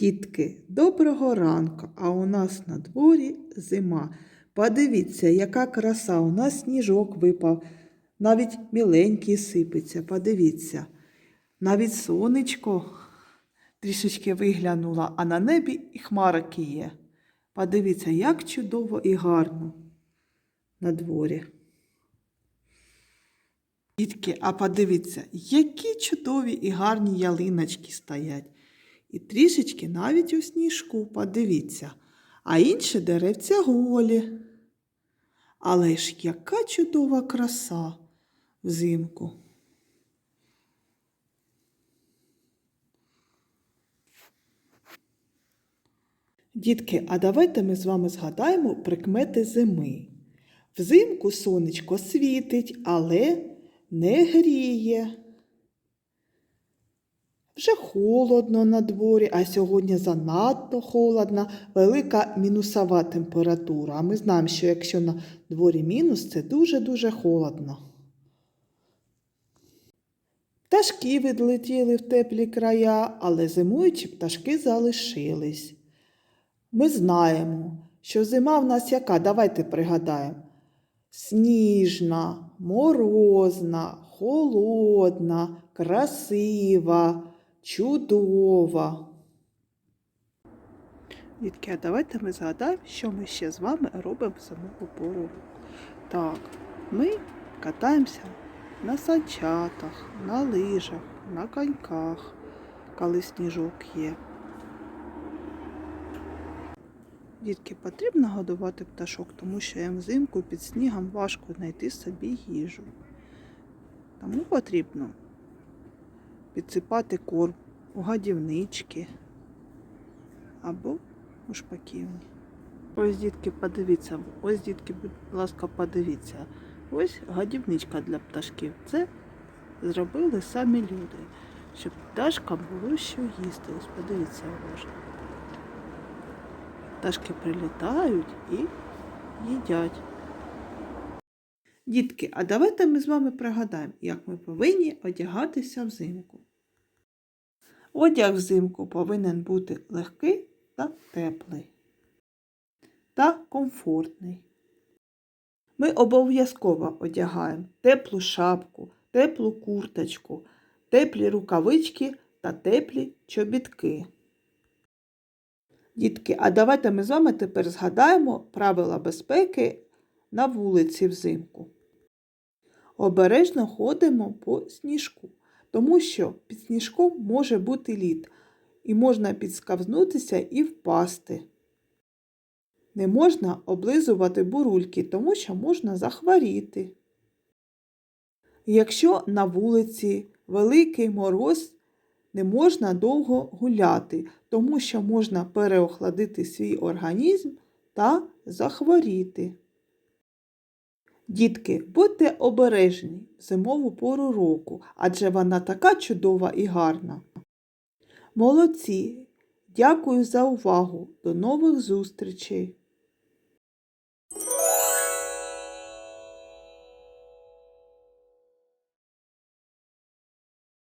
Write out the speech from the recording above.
Дітки, доброго ранку, а у нас на дворі зима. Подивіться, яка краса, у нас сніжок випав, навіть міленький сипеться, подивіться. Навіть сонечко трішечки виглянуло, а на небі і хмарки є. Подивіться, як чудово і гарно на дворі. Дітки, а подивіться, які чудові і гарні ялиночки стоять. І трішечки навіть у сніжку, подивіться, а інші деревця голі. Але ж яка чудова краса взимку. Дітки, а давайте ми з вами згадаємо прикмети зими. Взимку сонечко світить, але не гріє. Вже холодно на дворі, а сьогодні занадто холодна, велика мінусова температура. А ми знаємо, що якщо на дворі мінус, це дуже-дуже холодно. Пташки відлетіли в теплі края, але зимуючі пташки залишились. Ми знаємо, що зима в нас яка? Давайте пригадаємо. Сніжна, морозна, холодна, красива, чудова. Дітки, а давайте ми згадаємо, що ми ще з вами робимо в самому пору. Так, ми катаємося на санчатах, на лижах, на коньках, коли сніжок є. Дітки, потрібно годувати пташок, тому що їм взимку під снігом важко знайти собі їжу. Тому потрібно підсипати корм у гадівнички або у шпаківні. Ось, дітки, подивіться, ось, дітки, будь ласка, подивіться. Ось гадівничка для пташків. Це зробили самі люди, щоб пташкам було що їсти. Ось подивіться уважно. Пташки прилітають і їдять. Дітки, а давайте ми з вами пригадаємо, як ми повинні одягатися взимку. Одяг взимку повинен бути легкий та теплий та комфортний. Ми обов'язково одягаємо теплу шапку, теплу курточку, теплі рукавички та теплі чобітки. Дітки, а давайте ми з вами тепер згадаємо правила безпеки на вулиці взимку. Обережно ходимо по сніжку, тому що під сніжком може бути лід, і можна підскавзнутися і впасти. Не можна облизувати бурульки, тому що можна захворіти. Якщо на вулиці великий мороз, не можна довго гуляти, тому що можна переохладити свій організм та захворіти. Дітки, будьте обережні в зимову пору року, адже вона така чудова і гарна. Молодці! Дякую за увагу! До нових зустрічей!